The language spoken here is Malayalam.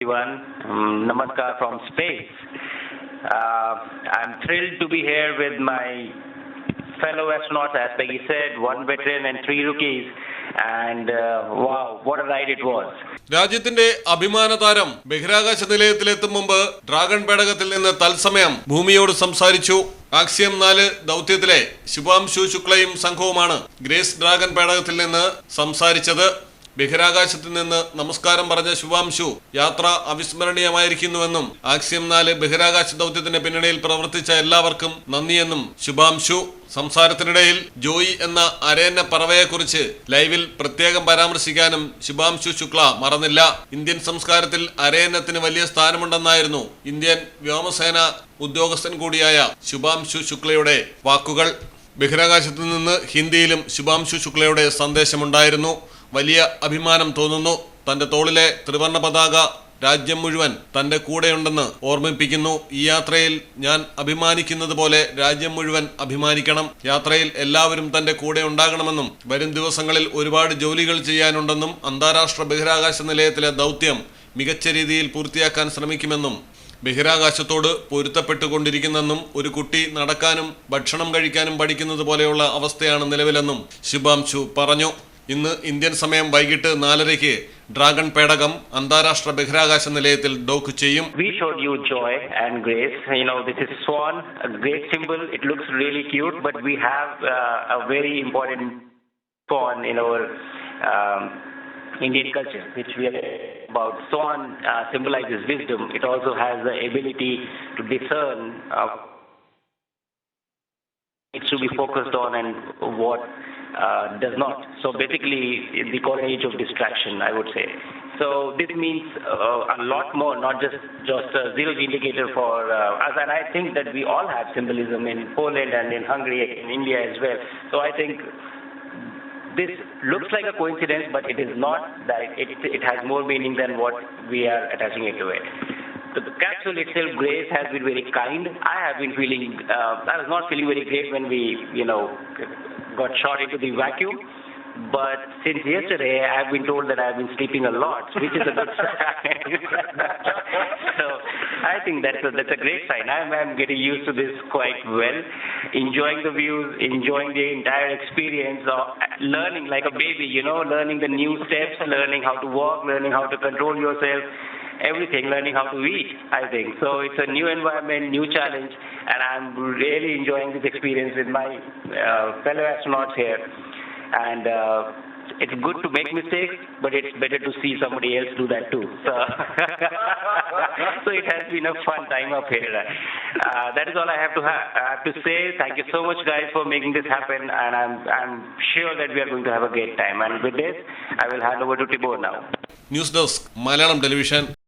everyone. Um, namaskar from space. Uh, I'm thrilled to be here with my fellow astronauts, as Peggy said, one veteran and three rookies. Uh. രാജ്യത്തിന്റെ അഭിമാന താരം ബഹിരാകാശ നിലയത്തിലെത്തും മുമ്പ് ഡ്രാഗൺ പേടകത്തിൽ നിന്ന് തത്സമയം ഭൂമിയോട് സംസാരിച്ചു ആക്സിയം നാല് ദൗത്യത്തിലെ ശുഭാംശു ശുക്ലയും സംഘവുമാണ് ഗ്രേസ് ഡ്രാഗൺ പേടകത്തിൽ നിന്ന് സംസാരിച്ചത് ബഹിരാകാശത്ത് നിന്ന് നമസ്കാരം പറഞ്ഞ ശുഭാംശു യാത്ര അവിസ്മരണീയമായിരിക്കുന്നുവെന്നും ആക്സിയം നാല് ബഹിരാകാശ ദൗത്യത്തിന്റെ പിന്നണിയിൽ പ്രവർത്തിച്ച എല്ലാവർക്കും നന്ദിയെന്നും ശുഭാംശു സംസാരത്തിനിടയിൽ ജോയി എന്ന അരയന്ന പറവയെക്കുറിച്ച് ലൈവിൽ പ്രത്യേകം പരാമർശിക്കാനും ശുഭാംശു ശുക്ല മറന്നില്ല. ഇന്ത്യൻ സംസ്കാരത്തിൽ അരയന്നത്തിന് വലിയ സ്ഥാനമുണ്ടെന്നായിരുന്നു ഇന്ത്യൻ വ്യോമസേന ഉദ്യോഗസ്ഥൻ കൂടിയായ ശുഭാംശു ശുക്ലയുടെ വാക്കുകൾ. ബഹിരാകാശത്ത് നിന്ന് ഹിന്ദിയിലും ശുഭാംശു ശുക്ലയുടെ സന്ദേശമുണ്ടായിരുന്നു. വലിയ അഭിമാനം തോന്നുന്നു. തന്റെ തോളിലെ ത്രിവർണ പതാക രാജ്യം മുഴുവൻ തന്റെ കൂടെയുണ്ടെന്ന് ഓർമ്മിപ്പിക്കുന്നു. ഈ യാത്രയിൽ ഞാൻ അഭിമാനിക്കുന്നത് പോലെ രാജ്യം മുഴുവൻ അഭിമാനിക്കണം. യാത്രയിൽ എല്ലാവരും തന്റെ കൂടെ ഉണ്ടാകണമെന്നും വരും ദിവസങ്ങളിൽ ഒരുപാട് ജോലികൾ ചെയ്യാനുണ്ടെന്നും അന്താരാഷ്ട്ര ബഹിരാകാശ നിലയത്തിലെ ദൗത്യം മികച്ച രീതിയിൽ പൂർത്തിയാക്കാൻ ശ്രമിക്കുമെന്നും ബഹിരാകാശത്തോട് പൊരുത്തപ്പെട്ടുകൊണ്ടിരിക്കുന്നെന്നും ഒരു കുട്ടി നടക്കാനും ഭക്ഷണം കഴിക്കാനും പഠിക്കുന്നത് പോലെയുള്ള അവസ്ഥയാണ് നിലവിലെന്നും ശുഭാംശു പറഞ്ഞു. ഇന്ന് ഇന്ത്യൻ സമയം വൈകിട്ട് നാലരയ്ക്ക് ഡ്രാഗൺ പേടകം അന്താരാഷ്ട്ര ബഹിരാകാശ നിലയത്തിൽ ഡോക്ക് ചെയ്യും joy and grace. You know, this is swan, a great symbol. It looks really cute, but we have uh, a very important swan in our um, Indian culture, which we about. Swan uh, wisdom. It also has the ability to discern uh, needs to be focused on and what uh, does not. So basically, the golden age of distraction, I would say. So this means uh, a lot more, not just just a zero indicator for uh, us. And I think that we all have symbolism in Poland and in Hungary, in India as well. So I think this looks like a coincidence, but it is not. That it it has more meaning than what we are attaching it to it. The capsule itself, Grace, has been very kind. I have been feeling, uh, I was not feeling very great when we, you know, got shot into the vacuum. But since yesterday, I have been told that I have been sleeping a lot, which is a good sign. so I think that's a, that's a great sign. I'm, I'm getting used to this quite well, enjoying the views, enjoying the entire experience of learning like a baby, you know, learning the new steps, learning how to walk, learning how to control yourself everything, learning how to eat, I think. So it's a new environment, new challenge, and I'm really enjoying this experience with my uh, fellow astronauts here. And uh, it's good to make mistakes, but it's better to see somebody else do that too. So, so it has been a fun time up here. Uh, that is all I have to ha- I have to say. Thank you so much, guys, for making this happen, and I'm I'm sure that we are going to have a great time. And with this, I will hand over to Tibor now. News desk Malayalam television